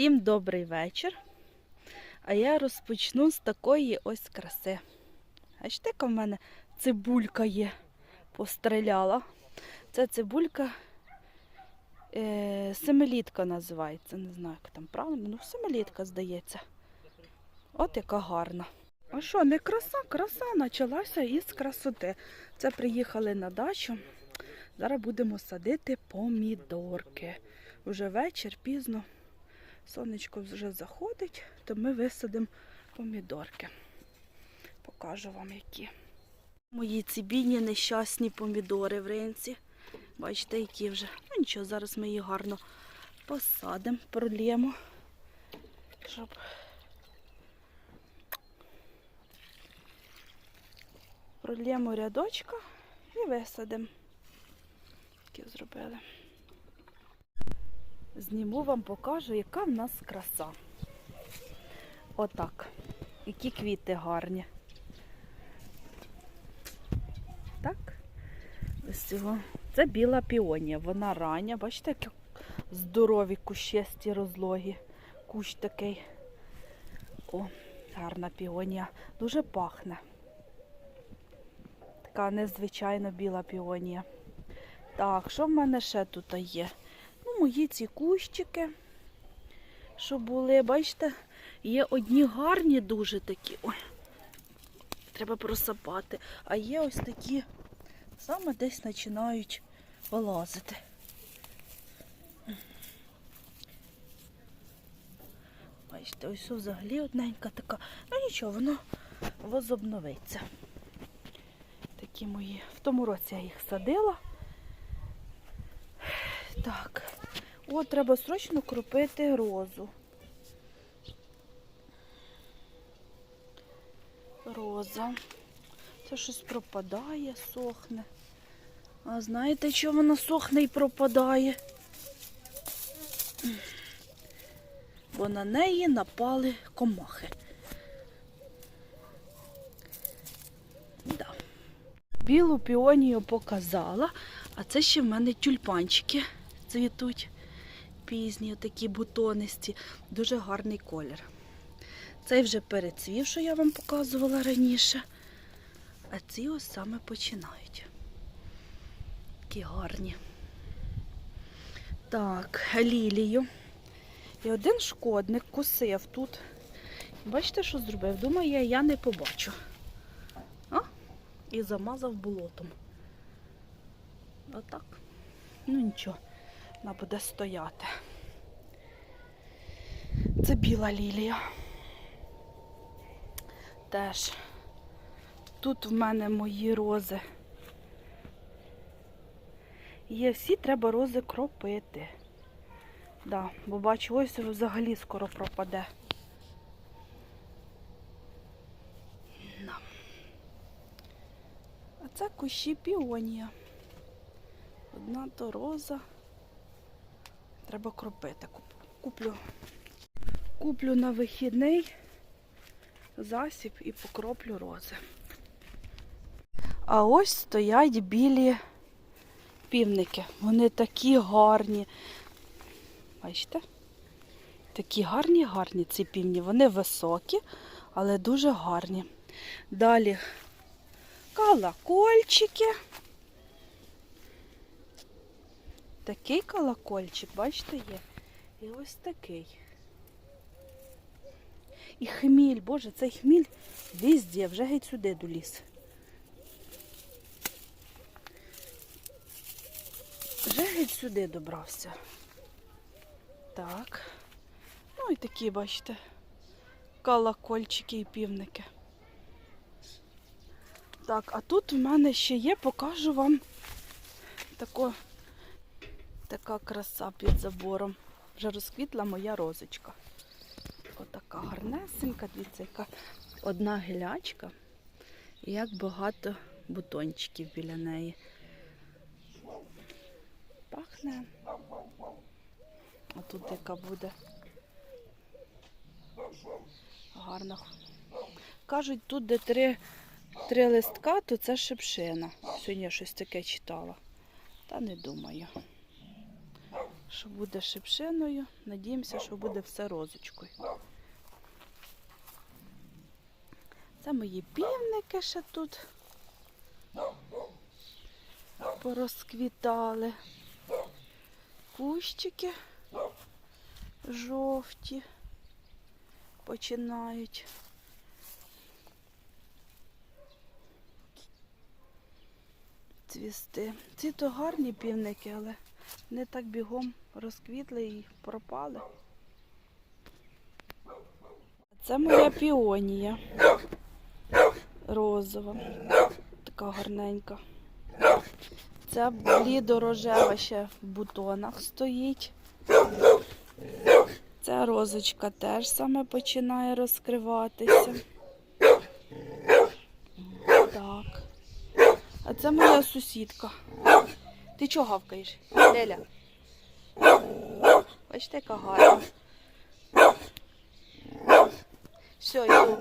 Всім добрий вечір. А я розпочну з такої ось краси. Бачите, яка в мене цибулька є, постріляла. Це цибулька е, семилітка називається. Не знаю, як там правильно, ну семилітка, здається. От яка гарна. А що, не краса? Краса почалася із красоти. Це приїхали на дачу. Зараз будемо садити помідорки. Уже вечір, пізно. Сонечко вже заходить, то ми висадимо помідорки. Покажу вам які. Мої ці бідні нещасні помідори в ринці. Бачите, які вже. Ну нічого, зараз ми їх гарно посадимо, пролємо, щоб пролємо рядочка і висадимо. Такі зробили. Зніму вам покажу, яка в нас краса. Отак. Які квіти гарні. Так. Це біла піонія. Вона рання. Бачите, які здорові кущесті розлогі. Кущ такий. О, гарна піонія. Дуже пахне. Така незвичайно біла піонія. Так, що в мене ще тут є? Мої ці кущики, що були, бачите, є одні гарні дуже такі. Ой, треба просапати. А є ось такі, саме десь починають вилазити. Бачите, ось взагалі одненька така. Ну нічого, воно возобновиться. Такі мої. В тому році я їх садила. Так. О, треба срочно кропити розу. Роза. Це щось пропадає, сохне. А знаєте, що вона сохне і пропадає? Бо на неї напали комахи. Да. Білу піонію показала, а це ще в мене тюльпанчики цвітуть. Пізні, такі бутонисті, дуже гарний колір. Цей вже перецвів, що я вам показувала раніше. А ці ось саме починають. Такі гарні. Так, лілію. І один шкодник кусив тут. Бачите, що зробив? Думаю, я, я не побачу. А? І замазав болотом. Отак. Ну нічого, вона буде стояти. Це біла лілія. Теж. Тут в мене мої рози. Є всі, треба рози кропити. Да, бо бачу, ось взагалі скоро пропаде. Да. А це кущі піонія. Одна то роза. Треба кропити. Куплю. Куплю на вихідний засіб і покроплю рози. А ось стоять білі півники. Вони такі гарні. Бачите? Такі гарні, гарні ці півні. Вони високі, але дуже гарні. Далі колокольчики. Такий колокольчик, бачите, є. І ось такий. І хміль, боже, цей хміль везде, вже геть сюди доліз. Вже геть сюди добрався. Так. Ну і такі, бачите, колокольчики і півники. Так, а тут в мене ще є, покажу вам тако, така краса під забором. Вже розквітла моя розочка. Отака гарнесенька, дивіться, яка одна гілячка. І як багато бутончиків біля неї. Пахне. А тут яка буде. Гарно. Кажуть, тут де три, три листка, то це шипшина. Сьогодні я щось таке читала. Та не думаю. Що буде шипшиною. Надіємося, що буде все розочкою. Це мої півники ще тут порозквітали. Кущики жовті починають. Цвісти. Ці то гарні півники, але не так бігом розквітли і пропали. Це моя піонія. Розова. Така гарненька. Ця блідорожева ще в бутонах стоїть. Ця розочка теж саме починає розкриватися. Так. А це моя сусідка. Ти чого гавкаєш? Леля? Бачите, яка гарна. Все, йду.